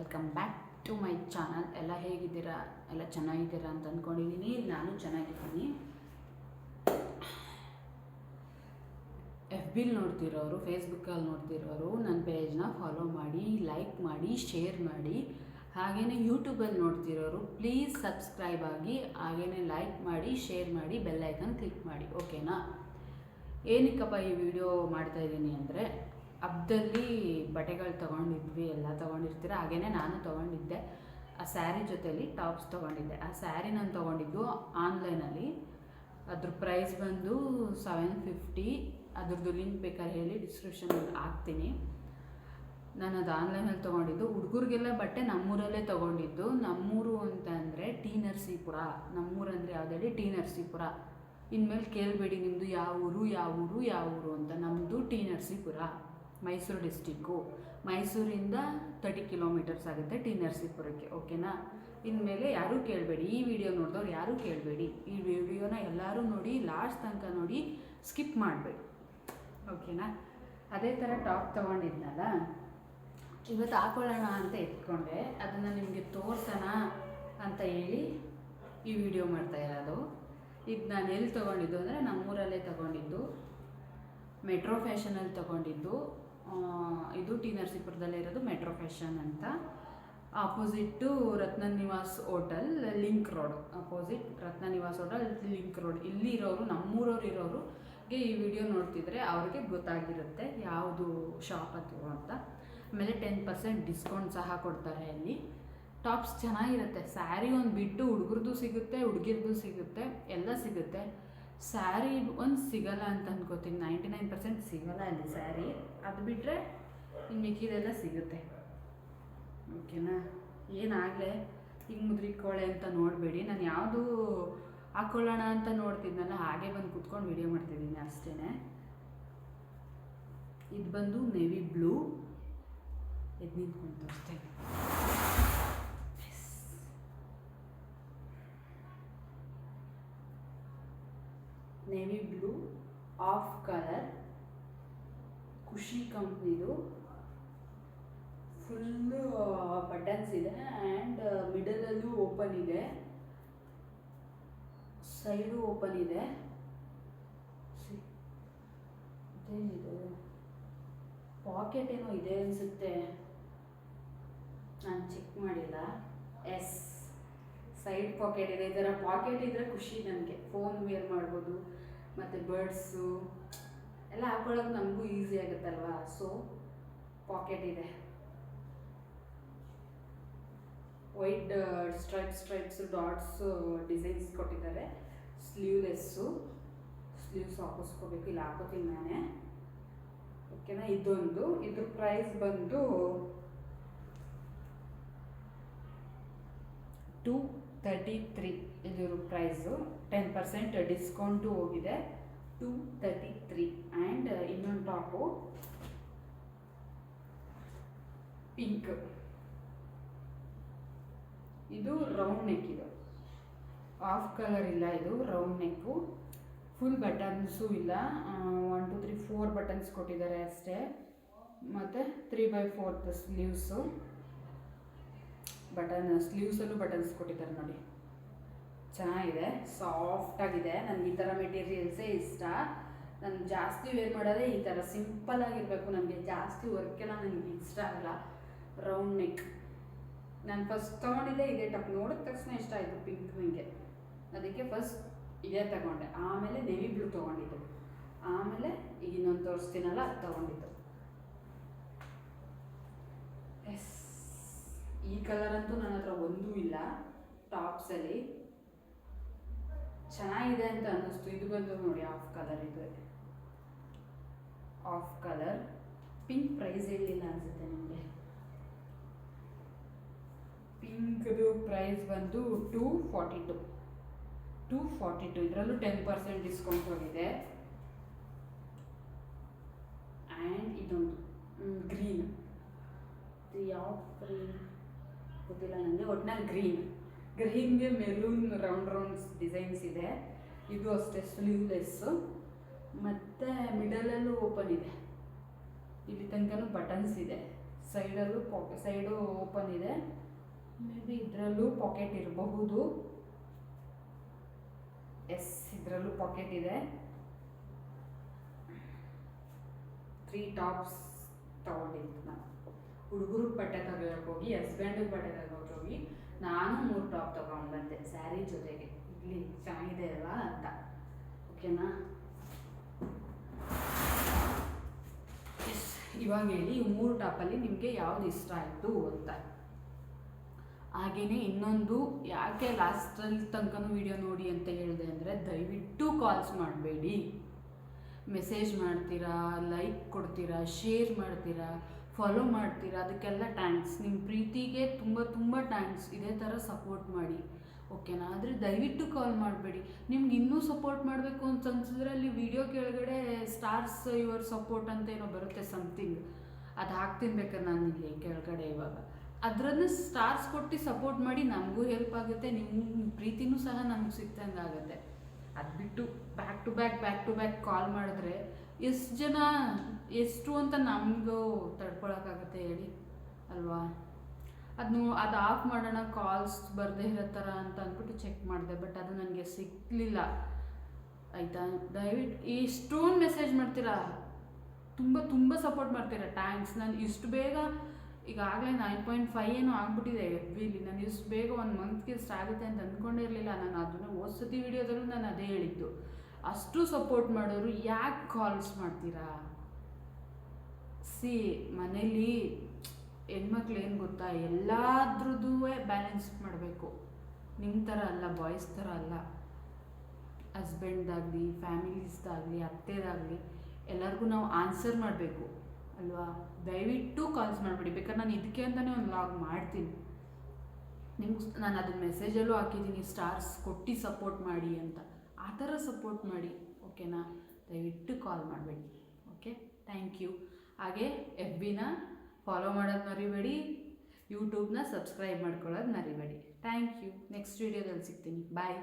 Welcome back to my channel. ಎಲ್ಲ ಹೇಗಿದ್ದೀರಾ? ಎಲ್ಲ ಚೆನ್ನಾಗಿದ್ದೀರಾ ಅಂತ ಅಂದ್ಕೊಂಡಿದ್ದೀನಿ ನಾನು ಚೆನ್ನಾಗಿದ್ದೀನಿ. ಎಫ್ ಬಿಲ್ ನೋಡ್ತಿರೋರು ಫೇಸ್ಬುಕ್ಕಲ್ಲಿ ನೋಡ್ತಿರೋರು, ನನ್ನ ಪೇಜ್ನ ಫಾಲೋ ಮಾಡಿ ಲೈಕ್ ಮಾಡಿ ಶೇರ್ ಮಾಡಿ. ಹಾಗೇ ಯೂಟ್ಯೂಬಲ್ಲಿ ನೋಡ್ತಿರೋರು ಪ್ಲೀಸ್ ಸಬ್ಸ್ಕ್ರೈಬ್ ಆಗಿ ಹಾಗೇ ಲೈಕ್ ಮಾಡಿ ಶೇರ್ ಮಾಡಿ ಬೆಲ್ಲೈಕನ್ ಕ್ಲಿಕ್ ಮಾಡಿ. ಓಕೆನಾ ಏನಕ್ಕಪ್ಪ ಈ ವಿಡಿಯೋ ಮಾಡ್ತಾ ಇದ್ದೀನಿ ಅಂದರೆ ಹಬ್ಬದಲ್ಲಿ ಬಟ್ಟೆಗಳು ತೊಗೊಂಡಿದ್ವಿ, ಎಲ್ಲ ತೊಗೊಂಡಿರ್ತೀರ ಹಾಗೇ ನಾನು ತೊಗೊಂಡಿದ್ದೆ. ಆ ಸ್ಯಾರಿ ಜೊತೆಲಿ ಟಾಪ್ಸ್ ತೊಗೊಂಡಿದ್ದೆ. ಆ ಸ್ಯಾರಿ ನಾನು ತೊಗೊಂಡಿದ್ದು ಆನ್ಲೈನಲ್ಲಿ. ಅದ್ರ ಪ್ರೈಸ್ ಬಂದು ಸೆವೆನ್ ಫಿಫ್ಟಿ. ಅದ್ರದ್ದು ಲಿಂಕ್ ಬೇಕಾದ್ರೆ ಹೇಳಿ ಡಿಸ್ಕ್ರಿಪ್ಷನಲ್ಲಿ ಹಾಕ್ತೀನಿ. ನಾನು ಅದು ಆನ್ಲೈನಲ್ಲಿ ತೊಗೊಂಡಿದ್ದು. ಹುಡುಗರಿಗೆಲ್ಲ ಬಟ್ಟೆ ನಮ್ಮೂರಲ್ಲೇ ತೊಗೊಂಡಿದ್ದು. ನಮ್ಮೂರು ಅಂತ ಅಂದರೆ ಟಿ ನರಸೀಪುರ. ನಮ್ಮೂರಂದರೆ ಯಾವುದೇ ಟಿ ನರಸೀಪುರ. ಇನ್ಮೇಲೆ ಕೇಳಬೇಡಿ ನಿಮ್ಮದು ಯಾವ ಊರು ಯಾವ ಊರು ಯಾವ ಊರು ಅಂತ. ನಮ್ಮದು ಟಿ ನರಸೀಪುರ. ಮೈಸೂರು ಡಿಸ್ಟಿಕ್ಕು. ಮೈಸೂರಿಂದ ತರ್ಟಿ ಕಿಲೋಮೀಟರ್ಸ್ ಆಗುತ್ತೆ ಟಿ ನರಸೀಪುರಕ್ಕೆ ಓಕೆನಾ ಇನ್ಮೇಲೆ ಯಾರೂ ಕೇಳಬೇಡಿ, ಈ ವಿಡಿಯೋ ನೋಡಿದವ್ರು ಯಾರೂ ಕೇಳಬೇಡಿ. ಈ ವಿಡಿಯೋನ ಎಲ್ಲರೂ ನೋಡಿ ಲಾಸ್ಟ್ ತನಕ ನೋಡಿ ಸ್ಕಿಪ್ ಮಾಡಬೇಡಿ. ಓಕೆನಾ ಅದೇ ಥರ ಟಾಪ್ ತೊಗೊಂಡಿದ್ನಲ್ಲ? ಇವತ್ತು ಹಾಕೊಳ್ಳೋಣ ಅಂತ ಎತ್ಕೊಂಡೆ. ಅದನ್ನು ನಿಮಗೆ ತೋರ್ಸೋಣ ಅಂತ ಹೇಳಿ ಈ ವಿಡಿಯೋ ಮಾಡ್ತಾ ಇರೋದು. ಇದು ನಾನು ಎಲ್ಲಿ ತೊಗೊಂಡಿದ್ದು ಅಂದರೆ ನಮ್ಮೂರಲ್ಲೇ ತೊಗೊಂಡಿದ್ದು. ಮೆಟ್ರೋ ಫ್ಯಾಷನಲ್ಲಿ ತೊಗೊಂಡಿದ್ದು. ಇದು ಟಿ ನರಸೀಪುರದಲ್ಲೇ ಇರೋದು ಮೆಟ್ರೋ ಫ್ಯಾಷನ್ ಅಂತ. Opposite Ratna Nivas hotel link road opposite Ratna Nivas hotel link road ಇಲ್ಲಿ ಇರೋರು ನಮ್ಮೂರವ್ರು ಇರೋರುಗೆ ಈ ವಿಡಿಯೋ ನೋಡ್ತಿದ್ರೆ ಅವ್ರಿಗೆ ಗೊತ್ತಾಗಿರುತ್ತೆ ಯಾವುದು ಶಾಪ್ ಅದು ಅಂತ. ಆಮೇಲೆ ಟೆನ್ ಪರ್ಸೆಂಟ್ ಡಿಸ್ಕೌಂಟ್ ಸಹ ಕೊಡ್ತಾರೆ ಅಲ್ಲಿ ಟಾಪ್ಸ್ ಚೆನ್ನಾಗಿರುತ್ತೆ. ಸ್ಯಾರಿ ಒಂದು ಬಿಟ್ಟು ಹುಡುಗರದು ಸಿಗುತ್ತೆ, ಹುಡುಗಿರ್ದು ಸಿಗುತ್ತೆ, ಎಲ್ಲ ಸಿಗುತ್ತೆ. ಸ್ಯಾರಿ ಒಂದು ಸಿಗಲ್ಲ ಅಂತ ಅನ್ಕೋತೀನಿ. ನೈಂಟಿ ನೈನ್ ಪರ್ಸೆಂಟ್ ಸಿಗಲ್ಲ ಅಲ್ಲಿ ಸ್ಯಾರಿ. ಅದು ಬಿಟ್ಟರೆ ಇನ್ನು ಮಿಕ್ಕಿದೆಲ್ಲ ಸಿಗುತ್ತೆ. ಓಕೆನಾ? ಏನಾಗಲೇ? ಹಿಂಗೆ ಮುದ್ರಿಕೊಳ್ಳೆ ಅಂತ ನೋಡಬೇಡಿ. ನಾನು ಯಾವುದು ಹಾಕ್ಕೊಳ್ಳೋಣ ಅಂತ ನೋಡ್ತಿದ್ನಲ್ಲ, ಹಾಗೆ ಬಂದು ಕುತ್ಕೊಂಡು ವಿಡಿಯೋ ಮಾಡ್ತಿದ್ದೀನಿ ಅಷ್ಟೇ ಇದು ಬಂದು ನೆವಿ ಬ್ಲೂ. ಎದ್ದು ನಿಂತ್ಕೊಂಡು ತೋರಿಸ್ತೇನೆ ನೇವಿ ಬ್ಲೂ, ಆಫ್ ಕಲರ್, ಖುಷಿ ಕಂಪ್ನಿದು. ಫುಲ್ಲು ಬಟನ್ಸ್ ಇದೆ ಆ್ಯಂಡ್ ಮಿಡಲಲ್ಲೂ ಓಪನ್ ಇದೆ. ಸೈಡು ಓಪನ್ ಇದೆ. ಇದೇನಿದು? ಪಾಕೆಟ್ ಏನೋ ಇದೆ ಅನಿಸುತ್ತೆ. ನಾನು ಚೆಕ್ ಮಾಡಿಲ್ಲ. ಎಸ್. ಸೈಡ್ ಪಾಕೆಟ್ ಇದೆ, ಈ ಪಾಕೆಟ್ ಇದ್ದರೆ ಖುಷಿ ನನಗೆ ಫೋನ್ ವೇರ್ ಮಾಡ್ಬೋದು, ಮತ್ತು ಬರ್ಡ್ಸು ಎಲ್ಲ ಹಾಕೊಳ್ಳೋಕೆ ನಮಗೂ ಈಸಿ ಆಗುತ್ತಲ್ವಾ? ಸೊ ಪಾಕೆಟ್ ಇದೆ. White stripe stripes dots designs ಕೊಟ್ಟಿದ್ದಾರೆ. ಸ್ಲೀವ್ಲೆಸ್ಸು ಸ್ಲೀವ್ಸ್ ಹಾಕಿಸ್ಕೋಬೇಕು. ಇಲ್ಲ, ಹಾಕೋತೀನಿ ನಾನೇ. ಓಕೆನಾ ಇದೊಂದು. ಇದ್ರ ಪ್ರೈಸ್ ಬಂದು ಟು ತರ್ಟಿ ತ್ರೀ ಇದ್ರ ಪ್ರೈಸು ಟೆನ್ ಪರ್ಸೆಂಟ್ ಡಿಸ್ಕೌಂಟು ಹೋಗಿದೆ. ಟು ತರ್ಟಿ ತ್ರೀ ಆ್ಯಂಡ್ ಇನ್ನೊಂದು ಟಾಪು ಪಿಂಕ್ ಇದು ರೌಂಡ್ ನೆಕ್ ಇದು. ಆಫ್ ಕಲರ್ ಇಲ್ಲ ಇದು ರೌಂಡ್ ನೆಕ್ಕು ಫುಲ್ ಬಟನ್ಸು ಇಲ್ಲ. One two three four buttons ಕೊಟ್ಟಿದ್ದಾರೆ ಅಷ್ಟೇ. ಮತ್ತು three by fourth sleeves button, ಸ್ಲೀವ್ಸಲ್ಲೂ buttons ಕೊಟ್ಟಿದ್ದಾರೆ ನೋಡಿ. ಚೆನ್ನಾಗಿದೆ, ಸಾಫ್ಟಾಗಿದೆ. ನನಗೆ ಈ ಥರ ಮೆಟೀರಿಯಲ್ಸೇ ಇಷ್ಟ. ನಾನು ಜಾಸ್ತಿ ವೇರ್ ಮಾಡೋದೇ ಈ ಥರ. ಸಿಂಪಲ್ ಆಗಿರಬೇಕು ನನಗೆ. ಜಾಸ್ತಿ ವರ್ಕೆಲ್ಲ ನನಗೆ ಇಷ್ಟ ಆಗಲ್ಲ. ರೌಂಡ್ ನೆಕ್ ನಾನು ಫಸ್ಟ್ ತೊಗೊಂಡಿದ್ದೆ, ಇದೇ ಟಪ್ ನೋಡಿದ ತಕ್ಷಣ ಇಷ್ಟ ಆಯಿತು ಪಿಂಕ್ ನನಗೆ ಅದಕ್ಕೆ ಫಸ್ಟ್ ಇದೇ ತಗೊಂಡೆ. ಆಮೇಲೆ ನೆವಿ ಬ್ಲೂ ತೊಗೊಂಡಿದ್ದು. ಆಮೇಲೆ ಈಗ ಇನ್ನೊಂದು ತೋರಿಸ್ತೀನಲ್ಲ ಅದು ತೊಗೊಂಡಿದ್ದು ಎಸ್ ಈ ಕಲರ್ ಅಂತೂ ನನ್ನ ಹತ್ರ ಒಂದೂ ಇಲ್ಲ. ಟಾಪ್ಸಲ್ಲಿ ಚೆನ್ನಾಗಿದೆ ಅಂತ ಅನ್ನಿಸ್ತು. ಇದು ಬಂದು ನೋಡಿ ಆಫ್ ಕಲರ್ ಇದು. ಆಫ್ ಕಲರ್ ಪಿಂಕ್ ಪ್ರೈಸ್ ಹೇಳಿಲ್ಲ ಅನಿಸುತ್ತೆ ನಿಮಗೆ. ಪಿಂಕ್ದು ಪ್ರೈಸ್ ಬಂದು two forty two two forty two ಇದರಲ್ಲೂ ಟೆನ್ ಪರ್ಸೆಂಟ್ ಡಿಸ್ಕೌಂಟ್ ಹೋಗಿದೆ. ಆ್ಯಂಡ್ ಇದೊಂದು ಗ್ರೀನ್ ಯಾವ ಗ್ರೀನ್ ಗೊತ್ತಿಲ್ಲ ನನಗೆ ಒಟ್ನಲ್ಲಿ ಗ್ರೀನ್ ಗ್ರೀನ್ಗೆ ಮೆರೂನ್ ರೌಂಡ್ ರೌಂಡ್ಸ್ ಡಿಸೈನ್ಸ್ ಇದೆ. ಇದು ಅಷ್ಟೇ ಸ್ಲೀವ್ಲೆಸ್ಸು ಮತ್ತು ಮಿಡಲಲ್ಲೂ ಓಪನ್ ಇದೆ. ಇಲ್ಲಿ ತನಕನೂ ಬಟನ್ಸ್ ಇದೆ. ಸೈಡಲ್ಲೂ ಪಾಕೆ ಸೈಡು ಓಪನ್ ಇದೆ. ಮೇ ಬಿ ಇದರಲ್ಲೂ ಪಾಕೆಟ್ ಇರಬಹುದು. ಎಸ್ ಇದರಲ್ಲೂ ಪಾಕೆಟ್ ಇದೆ. ತ್ರೀ ಟಾಪ್ಸ್ ತಗೊಂಡಿದ್ದು ನಾನು. ಹುಡುಗರು ಬಟ್ಟೆ ಹೋಗಿ ಹಸ್ಬೆಂಡಿಗೆ ಬಟ್ಟೆ ಹೋಗಿ, ನಾನು ಮೂರು ಟಾಪ್ ತೊಗೊಂಡು ಬಂದೆ ಸ್ಯಾರಿ ಜೊತೆಗೆ. ಇಲ್ಲಿ ಚೆನ್ನಾಗಿದೆ ಅಲ್ವಾ ಅಂತ. ಓಕೆನಾ ಇವಾಗ ಹೇಳಿ ಮೂರು ಟಾಪಲ್ಲಿ ನಿಮಗೆ ಯಾವ್ದು ಇಷ್ಟ ಆಯಿತು ಅಂತ. ಹಾಗೆಯೇ ಇನ್ನೊಂದು, ಯಾಕೆ ಲಾಸ್ಟಲ್ಲಿ ತನಕನೂ ವಿಡಿಯೋ ನೋಡಿ ಅಂತ ಹೇಳಿದೆ ಅಂದರೆ, ದಯವಿಟ್ಟು ಕಾಲ್ಸ್ ಮಾಡಬೇಡಿ. ಮೆಸೇಜ್ ಮಾಡ್ತೀರಾ ಲೈಕ್ ಕೊಡ್ತೀರಾ ಶೇರ್ ಮಾಡ್ತೀರಾ ಫಾಲೋ ಮಾಡ್ತೀರಾ? ಅದಕ್ಕೆಲ್ಲ ಟ್ಯಾಂಕ್ಸ್ ನಿಮ್ಮ ಪ್ರೀತಿಗೆ ತುಂಬ ತುಂಬ ಟ್ಯಾಂಕ್ಸ್ ಇದೇ ಥರ ಸಪೋರ್ಟ್ ಮಾಡಿ. ಓಕೆನಾ ಆದರೆ ದಯವಿಟ್ಟು ಕಾಲ್ ಮಾಡಬೇಡಿ. ನಿಮ್ಗೆ ಇನ್ನೂ ಸಪೋರ್ಟ್ ಮಾಡಬೇಕು ಅಂತ ಅನ್ಸಿದ್ರೆ ಅಲ್ಲಿ ವಿಡಿಯೋ ಕೆಳಗಡೆ ಸ್ಟಾರ್ಸ್ ಯುವರ್ ಸಪೋರ್ಟ್ ಅಂತ ಏನೋ ಬರುತ್ತೆ ಸಮಥಿಂಗ್ ಅದು ಹಾಕ್ತೀನಿ ಬೇಕಾದ್ರೆ ನಾನು ಇಲ್ಲಿ ಕೆಳಗಡೆ ಇವಾಗ. ಅದರನ್ನು ಸ್ಟಾರ್ಸ್ ಕೊಟ್ಟು ಸಪೋರ್ಟ್ ಮಾಡಿ ನಮಗೂ ಹೆಲ್ಪ್ ಆಗುತ್ತೆ ನಿಮ್ಮ ಪ್ರೀತಿನೂ ಸಹ ನಮ್ಗೆ ಸಿಗ್ತಂಗಾಗತ್ತೆ ಆಗುತ್ತೆ ಅದು ಬಿಟ್ಟು back to back back to back call ಮಾಡಿದ್ರೆ ಎಷ್ಟು ಜನ, ಎಷ್ಟು ಅಂತ ನಮಗೂ ತಡ್ಕೊಳಕ್ಕಾಗತ್ತೆ ಹೇಳಿ, ಅಲ್ವಾ? ಅದನ್ನು ಅದು ಆಫ್ ಮಾಡೋಣ, ಕಾಲ್ಸ್ ಬರದೇ ಇರೋ ಥರ ಅಂತ ಅಂದ್ಬಿಟ್ಟು ಚೆಕ್ ಮಾಡಿದೆ, ಬಟ್ ಅದು ನನಗೆ ಸಿಕ್ಕಲಿಲ್ಲ ಆಯಿತಾ? ದಯವಿಟ್ಟು ಎಷ್ಟೊಂದು ಮೆಸೇಜ್ ಮಾಡ್ತೀರಾ? ತುಂಬ ತುಂಬ ಸಪೋರ್ಟ್ ಮಾಡ್ತೀರಾ? ಟ್ಯಾಂಕ್ಸ್ ನಾನು ಇಷ್ಟು ಬೇಗ, ಈಗಾಗಲೇ ನೈನ್ ಪಾಯಿಂಟ್ ಫೈವ್ ಏನೋ ಆಗ್ಬಿಟ್ಟಿದೆ ಎಫ್ ಬಿಲಿ ನಾನು ಇಷ್ಟು ಬೇಗ ಒಂದು ಮಂತ್ಗೆ ಇಷ್ಟು ಆಗುತ್ತೆ ಅಂತ ಅಂದ್ಕೊಂಡೇ ಇರಲಿಲ್ಲ ನಾನು ಅದನ್ನು ಓದ್ಸತಿ ವಿಡಿಯೋದಲ್ಲೂ ನಾನು ಅದೇ ಹೇಳಿದ್ದು. ಅಷ್ಟು ಸಪೋರ್ಟ್ ಮಾಡೋರು ಯಾಕೆ ಕಾಲ್ಸ್ ಮಾಡ್ತೀರಾ? ಸಿ, ಮನೇಲಿ ಹೆಣ್ಮಕ್ಳು ಏನು ಗೊತ್ತಾ? ಎಲ್ಲಾದ್ರದ್ದು ಬ್ಯಾಲೆನ್ಸ್ ಮಾಡಬೇಕು. ನಿಮ್ಮ ಥರ ಅಲ್ಲ ಬಾಯ್ಸ್ ಥರ ಅಲ್ಲ. ಹಸ್ಬೆಂಡ್ದಾಗಲಿ ಫ್ಯಾಮಿಲೀಸ್ದಾಗಲಿ ಅತ್ತೆದಾಗಲಿ ಎಲ್ಲರಿಗೂ ನಾವು ಆನ್ಸರ್ ಮಾಡಬೇಕು, ಅಲ್ವಾ? ದಯವಿಟ್ಟು ಕಾಲ್ಸ್ ಮಾಡಿಬಿಡಿ. ಬೇಕಾದ್ರೆ ನಾನು ಇದಕ್ಕೆ ಅಂತಲೇ ಒಂದು ಲಾಗ್ ಮಾಡ್ತೀನಿ. ನಿಮ್ಗೆ ನಾನು ಅದನ್ನ ಮೆಸೇಜಲ್ಲೂ ಹಾಕಿದ್ದೀನಿ ಸ್ಟಾರ್ಸ್ ಕೊಟ್ಟು ಸಪೋರ್ಟ್ ಮಾಡಿ ಅಂತ. ಆ ಥರ ಸಪೋರ್ಟ್ ಮಾಡಿ ಓಕೆನಾ ದಯವಿಟ್ಟು ಕಾಲ್ ಮಾಡಬೇಡಿ ಓಕೆ ಥ್ಯಾಂಕ್ ಯು ಹಾಗೆ ಎಫ್ ಬಿನ ಫಾಲೋ ಮಾಡೋದು ಮರಿಬೇಡಿ ಯೂಟ್ಯೂಬ್ನ ಸಬ್ಸ್ಕ್ರೈಬ್ ಮಾಡ್ಕೊಳ್ಳೋದು ಮರಿಬೇಡಿ. ಥ್ಯಾಂಕ್ ಯು ನೆಕ್ಸ್ಟ್ ವೀಡಿಯೋದಲ್ಲಿ ಸಿಗ್ತೀನಿ. ಬಾಯ್